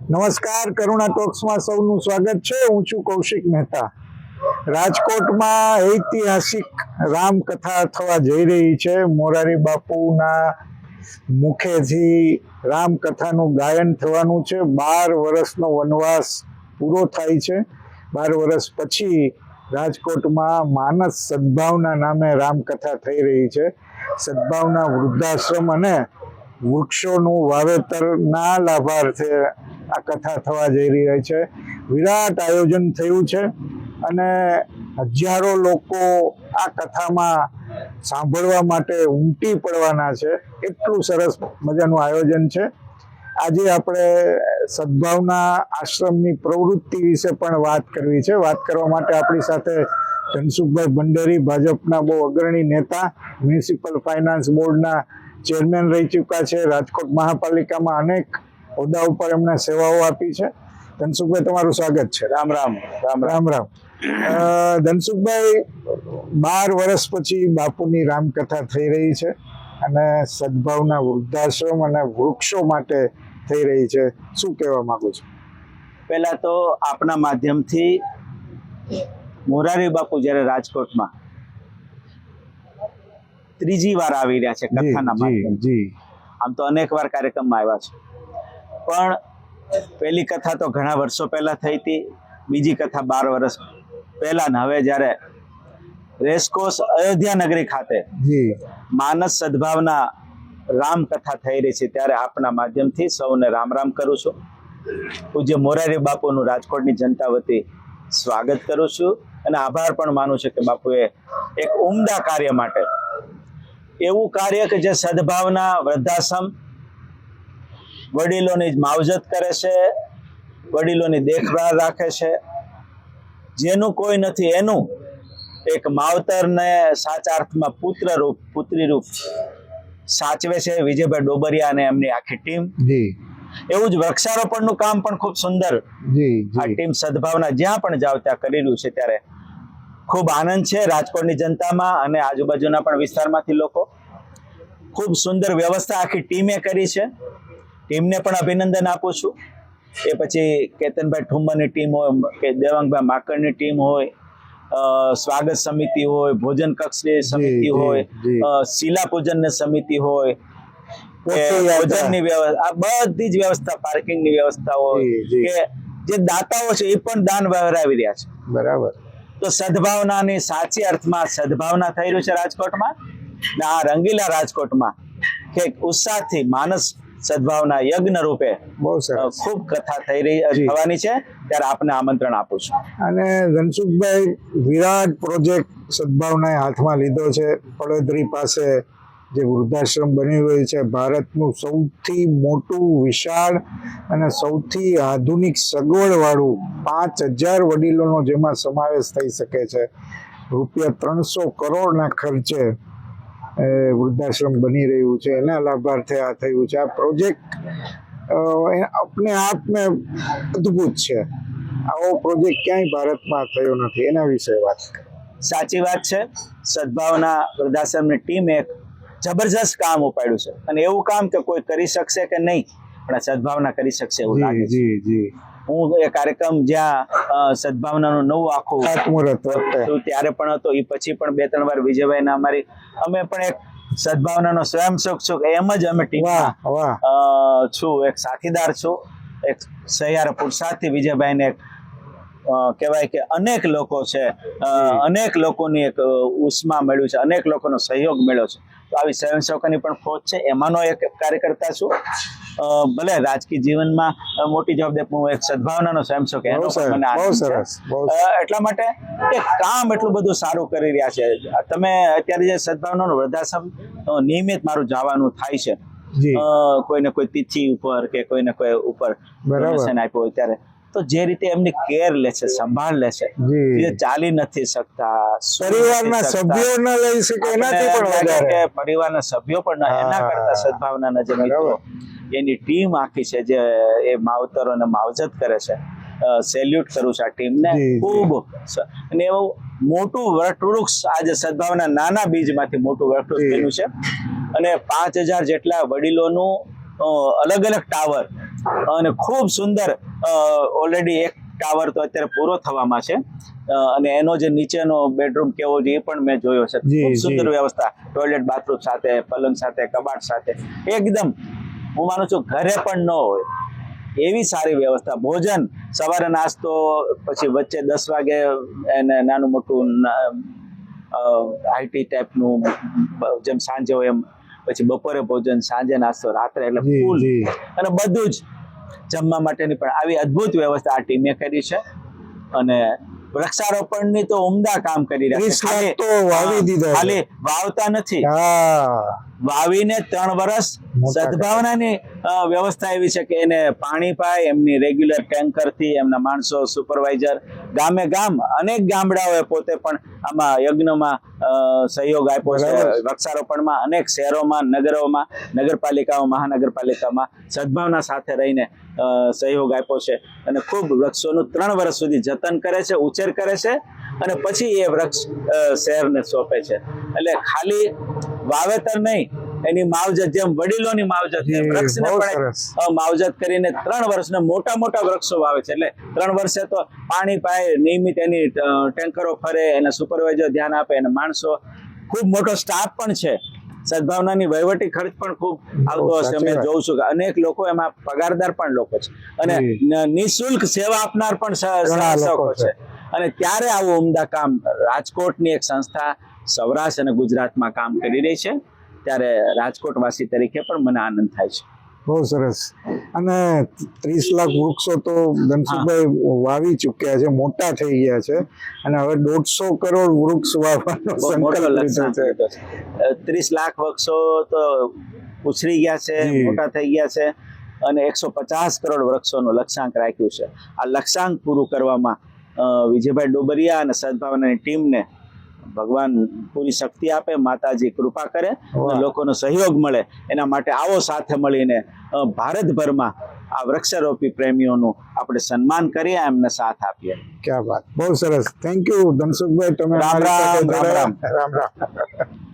નમસ્કાર, કરુણા ટોક્સમાં સૌનું સ્વાગત છે. હું છું કૌશિક મહેતા. રાજકોટમાં ઐતિહાસિક રામકથા થવા જઈ રહી છે. મોરારી બાપુના મુખેથી રામકથાનું ગાયન થવાનું છે. બાર વર્ષનો વનવાસ પૂરો થાય છે. બાર વર્ષ પછી રાજકોટમાં માનસ સદભાવના નામે રામકથા થઈ રહી છે. સદભાવના વૃદ્ધાશ્રમ અને વૃક્ષોનું વાવેતરના લાભાર્થે આ કથા થવા જઈ રહી છે. વિરાટ આયોજન થયું છે અને હજારો લોકો આ કથામાં સાંભળવા માટે ઉમટી પડવાના છે. એટલું સરસ મજાનું આયોજન છે. આજે આપણે સદભાવના આશ્રમની પ્રવૃત્તિ વિશે પણ વાત કરવી છે. વાત કરવા માટે આપણી સાથે ધનસુખભાઈ ભંડેરી, ભાજપના બહુ અગ્રણી નેતા, મ્યુનિસિપલ ફાઇનાન્સ બોર્ડના ચેરમેન રહી ચૂક્યા છે. રાજકોટ મહાપાલિકામાં અનેક હોદ્દા ઉપર એમણે સેવાઓ આપી છે. ધનસુખભાઈ તમારું સ્વાગત છે. રામ રામ. રામ રામ રામ. ધનસુખભાઈ બાર વર્ષ પછી બાપુની રામકથા થઈ રહી છે અને સદભાવના વૃદ્ધાશ્રમ અને વૃક્ષો માટે થઈ રહી છે. શું કહેવા માંગુ છું? પહેલા તો આપના માધ્યમથી મોરારી બાપુ જ્યારે રાજકોટમાં ત્રીજી વાર આવી રહ્યા છે કથાના માધ્યમથી. જી. આમ તો અનેક વાર કાર્યક્રમમાં આવ્યા છે. પણ પહેલી કથા તો ઘણા વર્ષો પહેલા થઈ હતી. બીજી કથા બાર વર્ષ પહેલા ને હવે જ્યારે રેસકોર્સ અયોધ્યા નગરી ખાતે માનસ સદભાવના રામકથા થઈ રહી છે ત્યારે આપના માધ્યમથી સૌને રામ રામ કરું છું. પૂજ્ય મોરારી બાપુનું રાજકોટની જનતા વતી સ્વાગત કરું છું અને આભાર પણ માનું છું કે બાપુએ એક ઉમદા કાર્ય માટે એવું કાર્ય કે જે સદભાવના વૃદ્ધાશ્રમ વડીલોની માવજત કરે છે વડીલોની દેખભાળ રાખે છે. જેનું કોઈ નથી એનું એક માવતરને સાચા અર્થમાં પુત્ર રૂપ પુત્રી રૂપ સાચવે છે વિજયભાઈ ડોબરિયા અને એમની આખી ટીમ. જી. એવું જ વૃક્ષારોપણનું કામ પણ ખૂબ સુંદર જી. આ ટીમ સદભાવના જ્યાં પણ જાવ ત્યાં કરી રહ્યું છે ત્યારે ખૂબ આનંદ છે રાજકોટની જનતામાં અને આજુબાજુના પણ વિસ્તારમાંથી લોકો. ખૂબ સુંદર વ્યવસ્થા આખી ટીમે કરી છે. ટીમને પણ અભિનંદન આપું છું. એ પછી કેતનભાઈ ઠુમ્મરની ટીમ હોય કે દેવાંગભાઈ માકડની ટીમ હોય સ્વાગત સમિતિ હોય ભોજન કક્ષની સમિતિ હોય શિલા પૂજનની સમિતિ હોય ભોજનની વ્યવસ્થા આ બધી જ વ્યવસ્થા પાર્કિંગની વ્યવસ્થા હોય. કે જે દાતાઓ છે એ પણ દાન વહેરાવી રહ્યા છે. બરાબર. તો સદભાવનાની સાચી અર્થમાં સદભાવના થઈ રહ્યું છે રાજકોટમાં? ને આ રંગીલા રાજકોટમાં. કે ઉત્સાહથી માનસ સદભાવના યજ્ઞ રૂપે બહુ સરસ. ખૂબ કથા થઈ રહી. થવાની છે. ત્યારે આપને આમંત્રણ આપું છું. અને ધનસુખભાઈ વિરાટ પ્રોજેક્ટ સદભાવનાએ હાથમાં લીધો છે. પડોદરી પાસે જે વૃદ્ધાશ્રમ બની રહ્યું છે ભારતનું સૌથી મોટું વિશાળ અને સૌથી આધુનિક સગવડવાળું પાંચ હજાર વડીલોનો જેમાં સમાવેશ થઈ શકે છે. રૂપિયા ત્રણસો કરોડના ખર્ચે વૃદ્ધાશ્રમ બની રહ્યું છે એના લાભાર્થે આ થયું છે. આ પ્રોજેક્ટ આપને આપને અદ્ભુત છે. આવો પ્રોજેક્ટ ક્યાંય ભારતમાં થયો નથી એના વિશે વાત સાચી વાત છે. સદભાવના વૃદ્ધાશ્રમની ટીમે એક જબરજસ્ત કામ ઉપાડ્યું છે. અને એવું કામ કે કોઈ કરી શકશે કે નહીં પણ સદભાવના કરી શકશે એવું લાગે જી જી. હું એ કાર્યક્રમ જ્યાં સદભાવનાનું નવું આખું ખાતમુહૂર્ત ત્યારે પણ હતો. એ પછી પણ બે ત્રણ વાર વિજયભાઈ ને અમારી અમે પણ એક સદભાવનાનો સ્વયંસેવક છું એમ જ અમે અ, છું. એક સાથીદાર છું. એક સહિયારા પુરુષાર્થી વિજયભાઈને એક કહેવાય કે અનેક લોકો છે. અનેક લોકોની એક ઉષ્મા મળ્યું છે અનેક લોકોનો સહયોગ મળ્યો છે. તો આવી સ્વયંસેવકોની પણ ફોજ છે. એમાંનો એક કાર્યકર્તા છું. ભલે રાજકીય જીવનમાં મોટી જવાબદારી હું એક સદભાવનાનો સ્વયંસેવક એનો મને એટલા માટે કે કામ એટલું બધું સારું કરી રહ્યા છે. તમે અત્યારે જે સદભાવનાનો વૃદ્ધાશ્રમ નિયમિત મારું જવાનું થાય છે. કોઈ ને કોઈને કોઈ તિથિ ઉપર કે કોઈને કોઈ ઉપર આપ્યો આપ્યું હોય ત્યારે તો જે રીતે એમની કેર લે છે સંભાળ લે છે જે. ચાલી નથી શકતા પરિવારના સભ્યો ન લઈ શકે એનાથી પણ વધારે. પરિવારના સભ્યો પણ એના કરતા સદભાવના જે મિત્રો એની ટીમ આખી છે જે એ માવતરોને માવજત કરે છે સેલ્યુટ કરું છું આ ટીમને. ખૂબ. અને એવું મોટું વટવૃક્ષ આજે સદભાવના નાના બીજમાંથી મોટું વટવૃક્ષ. બન્યું છે. અને પાંચ હજાર જેટલા વડીલોનું અલગ અલગ ટાવર અને ખૂબ સુંદર ઓલરેડી એક ટાવર તો અત્યારે પૂરો થવામાં છે. અને એનો જે નીચેનો બેડરૂમ કેવો છે એ પણ મેં જોયો છે. ખૂબ સુંદર વ્યવસ્થા. ટોયલેટ બાથરૂમ સાથે પલંગ સાથે કબાટ સાથે. એકદમ હું માનું છું ઘરે પણ ન હોય. એવી સારી વ્યવસ્થા. ભોજન સવારે નાસ્તો પછી વચ્ચે દસ વાગે એને નાનું મોટું હાઈટી ટાઈપનું જેમ સાંજે હોય એમ પછી બપોરે ભોજન સાંજે નાસ્તો રાત્રે એટલે ફૂલ અને બધું જ જમવા માટેની પણ આવી અદ્ભુત વ્યવસ્થા આ ટીમે કરી છે. અને વૃક્ષારોપણની તો ઉમદા કામ કરી રહ્યા છે. તો વાવી દીધા. ખાલી વાવતા નથી. વાવીને ત્રણ વર્ષ સદભાવનાની વ્યવસ્થા એવી છે કે એને પાણી પાય એમની રેગ્યુલર ટેન્કરથી એમના માણસો સુપરવાઇઝર ગામે ગામ અનેક ગામડાઓએ પોતે પણ આમાં યજ્ઞમાં સહયોગ આપ્યો છે. વૃક્ષારોપણમાં અનેક શહેરોમાં નગરોમાં નગરપાલિકાઓ મહાનગરપાલિકામાં સદભાવના સાથે રહીને સહયોગ આપ્યો છે. અને ખૂબ વૃક્ષોનું ત્રણ વર્ષ સુધી જતન કરે છે ઉછેર કરે છે અને પછી એ વૃક્ષ શહેરને સોંપે છે. એટલે ખાલી વાવેતર નહીં એની માવજત જેમ વડીલોની માવજત વૃક્ષને પણ માવજત કરીને ત્રણ વર્ષને મોટા મોટા વૃક્ષો વાવે છે. એટલે ત્રણ વર્ષે તો પાણી પાય નિયમિત એની ટેન્કરો ફરે એને સુપરવાઇઝર ધ્યાન આપે અને માણસો ખૂબ મોટો સ્ટાફ પણ છે. સદભાવનાની વહીવટી ખર્ચ પણ ખૂબ આવતો હશે અમે જોઉં છું કે અનેક લોકો એમાં પગારદાર પણ લોકો છે. અને નિઃશુલ્ક સેવા આપનાર પણ લોકો. છે. અને ત્યારે આવું ઉમદા કામ રાજકોટની એક સંસ્થા સૌરાષ્ટ્ર અને ગુજરાતમાં કામ કરી રહી છે. ત્યારે રાજકોટ વાસી તરીકે પણ મને આનંદ થાય છે. બહુ સરસ. અને ત્રીસ લાખ વૃક્ષો તો ધનસુખભાઈ વાવી ચૂક્યા છે મોટા થઈ ગયા છે. અને હવે દોઢસો કરોડ વૃક્ષ વાવવાનો સંકલ્પ લીધો છે. ત્રીસ લાખ વૃક્ષો તો ઉછરી ગયા છે મોટા થઈ ગયા છે. અને એકસો પચાસ કરોડ વૃક્ષોનું લક્ષ્યાંક રાખ્યું છે. આ લક્ષ્યાંક પૂરું કરવામાં વિજયભાઈ ડોબરિયા અને સદભાવનાની ટીમને ભગવાન પૂરી શક્તિ આપે માતાજી કૃપા કરે લોકોનો સહયોગ મળે. એના માટે આવો સાથે મળીને ભારતભરમાં આ વૃક્ષારોપી પ્રેમીઓનું આપણે સન્માન કરીએ એમને સાથ આપીએ. ક્યાં વાત. બહુ સરસ. થેન્ક યુ ધનસુખભાઈ તમે રામ અમારી રામ, રામ. રામ રામ.